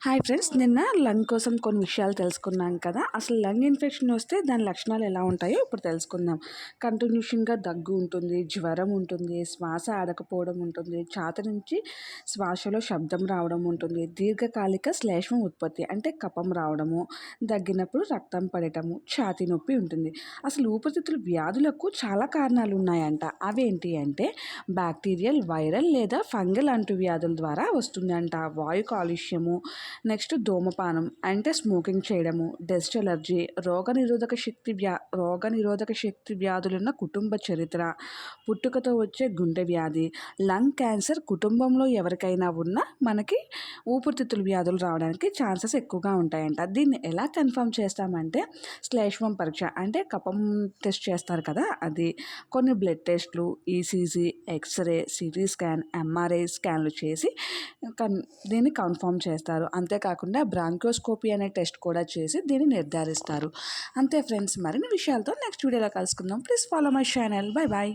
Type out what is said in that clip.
Hi friends నిన్న lung కోసం కొన్ని విషయాలు తెలుసుకున్నాం కదా. అసలు లంగ్ ఇన్ఫెక్షన్ వస్తే దాని లక్షణాలు ఎలా ఉంటాయో ఇప్పుడు తెలుసుకుందాం. కంటిన్యూషన్గా దగ్గు ఉంటుంది జ్వరం ఉంటుంది శ్వాస ఆడకపోవడం ఉంటుంది ఛాత నుంచి శ్వాసలో శబ్దం రావడం ఉంటుంది దీర్ఘకాలిక శ్లేష్మం ఉత్పత్తి అంటే కపం రావడము దగ్గినప్పుడు రక్తం పడటము ఛాతీ నొప్పి ఉంటుంది. అసలు ఊపిరితిత్తుల వ్యాధులకు చాలా కారణాలు ఉన్నాయంట. అవేంటి అంటే బ్యాక్టీరియల్ వైరల్ లేదా ఫంగల్ అంటు వ్యాధుల ద్వారా వస్తుందంట. వాయు కాలుష్యము నెక్స్ట్ ధూమపానం అంటే స్మోకింగ్ చేయడము డస్ట్ ఎలర్జీ రోగనిరోధక శక్తి వ్యా రోగనిరోధక శక్తి వ్యాధులున్న కుటుంబ చరిత్ర పుట్టుకతో వచ్చే గుండె వ్యాధి లంగ్ క్యాన్సర్ కుటుంబంలో ఎవరికైనా ఉన్నా మనకి ఊపిరితిత్తుల వ్యాధులు రావడానికి ఛాన్సెస్ ఎక్కువగా ఉంటాయంట. దీన్ని ఎలా కన్ఫర్మ్ చేస్తామంటే శ్లేష్మం పరీక్ష అంటే కపం టెస్ట్ చేస్తారు కదా అది కొన్ని బ్లడ్ టెస్ట్లు ECG X-ray CT scan MRI స్కాన్లు చేసి కన్ దీన్ని కన్ఫర్మ్ చేస్తారు. అంతేకాకుండా బ్రాంకోస్కోపీ అనే టెస్ట్ కూడా చేసి దీన్ని నిర్ధారిస్తారు. అంతే ఫ్రెండ్స్ మరిన్ని విషయాలతో నెక్స్ట్ వీడియోలో కలుసుకుందాం. Please follow my channel bye bye